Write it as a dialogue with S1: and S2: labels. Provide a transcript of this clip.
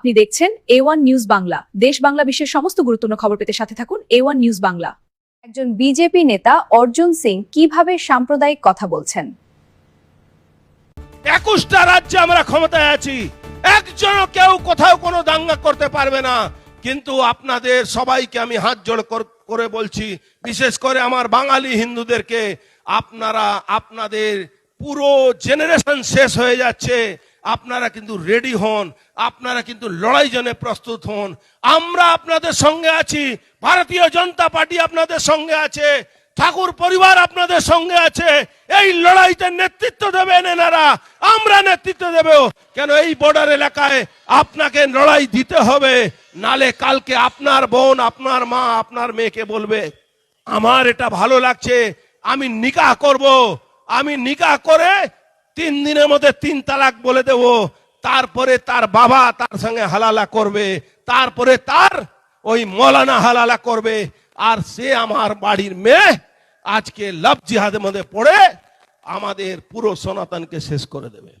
S1: আপনি দেখছেন এ one news Bangla দেশ বাংলা বিশ্বের সমস্ত গুরুত্বপূর্ণ খবর পেতে সাথে থাকুন এ ওয়ান নিউজ বাংলা একজন বিজেপি নেতা অর্জুন সিং কীভাবে সাম্প্রদায়িক কথা বলছেন?
S2: একুশটা রাজ্যে আমরা ক্ষমতায় আছি। একজনও কেউ কোথাও কোনো দাঙ্গা করতে পারবে না। কিন্তু আপনাদের সবাইকে আমি হাত জোড় করে বলছি, বিশেষ করে আমার বাঙালি হিন্দুদেরকে, আপনারা, আপনাদের পুরো জেনারেশন শেষ হয়ে যাচ্ছে। আপনারা কিন্তু রেডি হন, আপনারা কিন্তু লড়াই জন্য প্রস্তুত হন। আমরা আপনাদের সঙ্গে আছি, ভারতীয় জনতা পার্টি আপনাদের সঙ্গে আছে, ঠাকুর পরিবার আপনাদের সঙ্গে আছে, এই লড়াইতে নেতৃত্ব দেবেন এনারা, আমরা নেতৃত্ব দেব। কেন এই বর্ডার এলাকায় আপনাকে লড়াই দিতে হবে, নালে কালকে আপনার বোন, আপনার মা, আপনার মেয়েকে বলবে, আমার এটা ভালো লাগছে, আমি নিকাহ করব। আমি নিকাহ করে তিন দিনের মধ্যে তিন তালাক বলে দেব। তারপরে তার বাবা তার সঙ্গে হালালা করবে। তারপরে তার ওই মলানা হালালা করবে। আর সে আমার বাড়ির মেয়ে আজকে লাভ জিহাদের মধ্যে পড়ে আমাদের পুরো সনাতনকে শেষ করে দেবে।